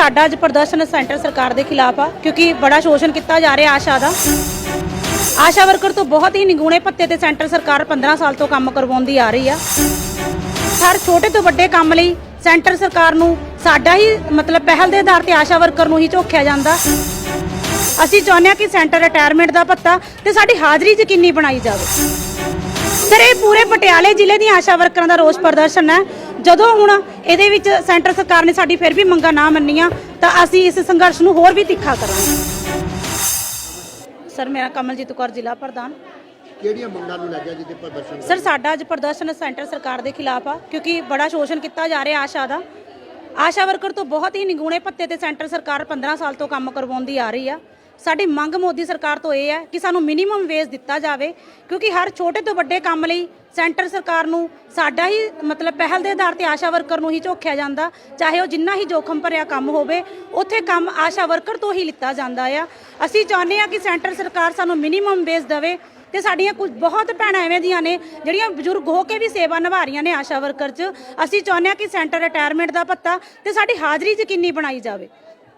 ਸਾਡਾ ਅੱਜ ਪ੍ਰਦਰਸ਼ਨ ਸੈਂਟਰ ਸਰਕਾਰ ਦੇ ਖਿਲਾਫ ਆ, ਕਿਉਂਕਿ ਬੜਾ ਸ਼ੋਸ਼ਣ ਕੀਤਾ ਜਾ ਰਿਹਾ ਆਸ਼ਾ ਦਾ। ਆਸ਼ਾ ਵਰਕਰ ਤੋਂ ਬਹੁਤ ਹੀ ਨਿਗੂਣੇ ਭੱਤੇ ਤੇ ਸੈਂਟਰ ਸਰਕਾਰ 15 ਸਾਲ ਤੋਂ ਕੰਮ ਕਰਵਾਉਂਦੀ ਆ ਰਹੀ ਆ। ਹਰ ਛੋਟੇ ਤੋਂ ਵੱਡੇ ਕੰਮ ਲਈ ਸੈਂਟਰ ਸਰਕਾਰ ਨੂੰ ਸਾਡਾ ਹੀ ਮਤਲਬ ਪਹਿਲ ਦੇ ਆਧਾਰ ਤੇ ਆਸ਼ਾ ਵਰਕਰ ਨੂੰ ਹੀ ਝੋਕਿਆ ਜਾਂਦਾ। ਅਸੀਂ ਚਾਹੁੰਦੇ ਹਾਂ ਕਿ ਸੈਂਟਰ ਰਿਟਾਇਰਮੈਂਟ ਦਾ ਭੱਤਾ ਤੇ ਸਾਡੀ ਹਾਜ਼ਰੀ ਯਕੀਨੀ ਬਣਾਈ ਜਾਵੇ। ਸਰ, ਇਹ ਪੂਰੇ ਪਟਿਆਲੇ ਜ਼ਿਲ੍ਹੇ ਦੀਆਂ ਆਸ਼ਾ ਵਰਕਰਾਂ ਦਾ ਰੋਸ ਪ੍ਰਦਰਸ਼ਨ ਹੈ। ਜਦੋਂ ਹੁਣ ਇਹਦੇ ਵਿੱਚ ਸੈਂਟਰ ਸਰਕਾਰ ਨੇ ਸਾਡੀ ਫਿਰ ਵੀ ਮੰਗਾਂ ਨਾ ਮੰਨੀਆਂ ਤਾਂ ਅਸੀਂ ਇਸ ਸੰਘਰਸ਼ ਨੂੰ ਹੋਰ ਵੀ ਤਿੱਖਾ ਕਰਾਂਗੇ। ਸਰ ਮੇਰਾ ਕਮਲਜੀਤ ਕੌਰ ਜ਼ਿਲ੍ਹਾ ਪ੍ਰਧਾਨ। ਕਿਹੜੀਆਂ ਮੰਗਾਂ ਨੂੰ ਲੈ ਕੇ ਅੱਜ ਇੱਥੇ ਪ੍ਰਦਰਸ਼ਨ ਸਰ ਸਾਡਾ ਅੱਜ ਪ੍ਰਦਰਸ਼ਨ ਸੈਂਟਰ ਸਰਕਾਰ ਦੇ ਖਿਲਾਫ ਆ ਕਿਉਂਕਿ ਬੜਾ ਸ਼ੋਸ਼ਣ ਕੀਤਾ ਜਾ ਰਿਹਾ ਆਸ਼ਾ ਦਾ। ਆਸ਼ਾ ਵਰਕਰ ਤੋਂ ਬਹੁਤ ਹੀ ਨਿਗੂਣੇ ਭੱਤੇ ਤੇ ਸੈਂਟਰ ਸਰਕਾਰ 15 ਸਾਲ ਤੋਂ ਕੰਮ ਕਰਵਾਉਂਦੀ ਆ ਰਹੀ ਆ। ਸਾਡੀ ਮੰਗ ਮੋਦੀ ਸਰਕਾਰ ਤੋਂ ਇਹ ਹੈ ਕਿ ਸਾਨੂੰ ਮਿਨੀਮਮ ਵੇਜ ਦਿੱਤਾ ਜਾਵੇ, ਕਿਉਂਕਿ ਹਰ ਛੋਟੇ ਤੋਂ ਵੱਡੇ ਕੰਮ ਲਈ ਸੈਂਟਰ ਸਰਕਾਰ ਨੂੰ ਸਾਡਾ ਹੀ ਮਤਲਬ ਪਹਿਲ ਦੇ ਆਧਾਰ ਤੇ ਆਸ਼ਾ ਵਰਕਰ ਨੂੰ ਹੀ ਝੋਕਿਆ ਜਾਂਦਾ, ਚਾਹੇ ਉਹ ਜਿੰਨਾ ਹੀ ਜੋਖਮ ਭਰਿਆ ਕੰਮ ਹੋਵੇ, ਉੱਥੇ ਕੰਮ ਆਸ਼ਾ ਵਰਕਰ ਤੋਂ ਹੀ ਲਿੱਤਾ ਜਾਂਦਾ ਆ। ਅਸੀਂ ਚਾਹੁੰਦੇ ਆ ਕਿ ਸੈਂਟਰ ਸਰਕਾਰ ਸਾਨੂੰ ਮਿਨੀਮਮ ਵੇਜ ਦੇਵੇ ਤੇ ਸਾਡੀਆਂ ਕੁਝ ਬਹੁਤ ਭੈਣਾਂ ਐਵੇਂ ਦੀਆਂ ਨੇ, ਜਿਹੜੀਆਂ ਬਜ਼ੁਰਗ ਹੋ ਕੇ ਵੀ ਸੇਵਾ ਨਿਭਾ ਰਹੀਆਂ ਨੇ ਆਸ਼ਾ ਵਰਕਰ 'ਚ। ਅਸੀਂ ਚਾਹੁੰਦੇ ਹਾਂ ਕਿ ਸੈਂਟਰ ਰਿਟਾਇਰਮੈਂਟ ਦਾ ਭੱਤਾ ਤੇ ਸਾਡੀ ਹਾਜ਼ਰੀ ਯਕੀਨੀ ਬਣਾਈ ਜਾਵੇ।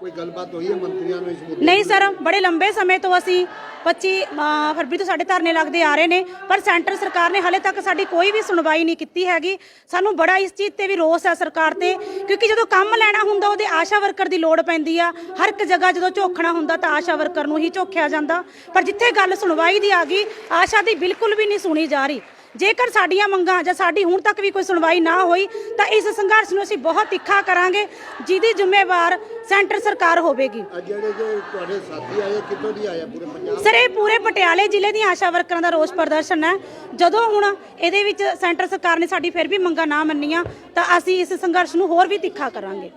ਕੋਈ ਗੱਲਬਾਤ ਹੋਈ ਹੈ ਮੰਤਰੀਆਂ ਨੂੰ ਇਸ ਮੁੱਦੇ ਨਹੀਂ ਸਰ ਬੜੇ ਲੰਬੇ ਸਮੇਂ ਤੋਂ ਅਸੀਂ 25 ਅ, ਫਰਵਰੀ ਤੋਂ ਸਾਡੇ ਧਰਨੇ ਲੱਗਦੇ ਆ ਰਹੇ ਨੇ ਪਰ ਸੈਂਟਰ ਸਰਕਾਰ ਨੇ ਹਾਲੇ ਤੱਕ ਸਾਡੀ ਕੋਈ ਵੀ ਸੁਣਵਾਈ ਨਹੀਂ ਕੀਤੀ ਹੈਗੀ। ਸਾਨੂੰ ਬੜਾ ਇਸ ਚੀਜ਼ ਤੇ ਵੀ ਰੋਸ ਹੈ ਸਰਕਾਰ ਤੇ ਕਿਉਂਕਿ ਜਦੋਂ ਕੰਮ ਲੈਣਾ ਹੁੰਦਾ ਉਹਦੇ ਆਸ਼ਾ ਵਰਕਰ ਦੀ ਲੋੜ ਪੈਂਦੀ ਆ। ਹਰ ਇੱਕ ਜਗ੍ਹਾ ਜਦੋਂ ਝੋਖਣਾ ਹੁੰਦਾ ਤਾਂ ਆਸ਼ਾ ਵਰਕਰ ਨੂੰ ਹੀ ਝੋਖਿਆ ਜਾਂਦਾ। ਪਰ ਜਿੱਥੇ ਗੱਲ ਸੁਣਵਾਈ ਦੀ ਆ ਗਈ ਆਸ਼ਾ ਦੀ ਬਿਲਕੁਲ ਵੀ ਨਹੀਂ ਸੁਣੀ ਜਾ ਰਹੀ। ਜੇਕਰ ਸਾਡੀਆਂ ਮੰਗਾਂ ਜਾਂ ਸਾਡੀ ਹੁਣ ਤੱਕ ਵੀ ਕੋਈ ਸੁਣਵਾਈ ਨਾ ਹੋਈ ਤਾਂ ਇਸ ਸੰਘਰਸ਼ ਨੂੰ ਅਸੀਂ ਬਹੁਤ ਤਿੱਖਾ ਕਰਾਂਗੇ ਜਿਹਦੀ ਜ਼ਿੰਮੇਵਾਰ ਸੈਂਟਰ ਸਰਕਾਰ ਹੋਵੇਗੀ। ਅੱਜ ਜਿਹੜੇ ਜੋ ਤੁਹਾਡੇ ਸਾਥੀ ਆਏ ਕਿੱਥੋਂ ਦੀ ਆਏ ਆ? ਪੂਰੇ ਪੰਜਾਬ ਸਰ ਇਹ ਪੂਰੇ ਪਟਿਆਲੇ ਜ਼ਿਲ੍ਹੇ ਦੀਆਂ ਆਸ਼ਾ ਵਰਕਰਾਂ ਦਾ ਰੋਸ ਪ੍ਰਦਰਸ਼ਨ ਹੈ। ਜਦੋਂ ਹੁਣ ਇਹਦੇ ਵਿੱਚ ਸੈਂਟਰ ਸਰਕਾਰ ਨੇ ਸਾਡੀ ਫਿਰ ਵੀ ਮੰਗਾਂ ਨਾ ਮੰਨੀਆਂ ਤਾਂ ਅਸੀਂ ਇਸ ਸੰਘਰਸ਼ ਨੂੰ ਹੋਰ ਵੀ ਤਿੱਖਾ ਕਰਾਂਗੇ।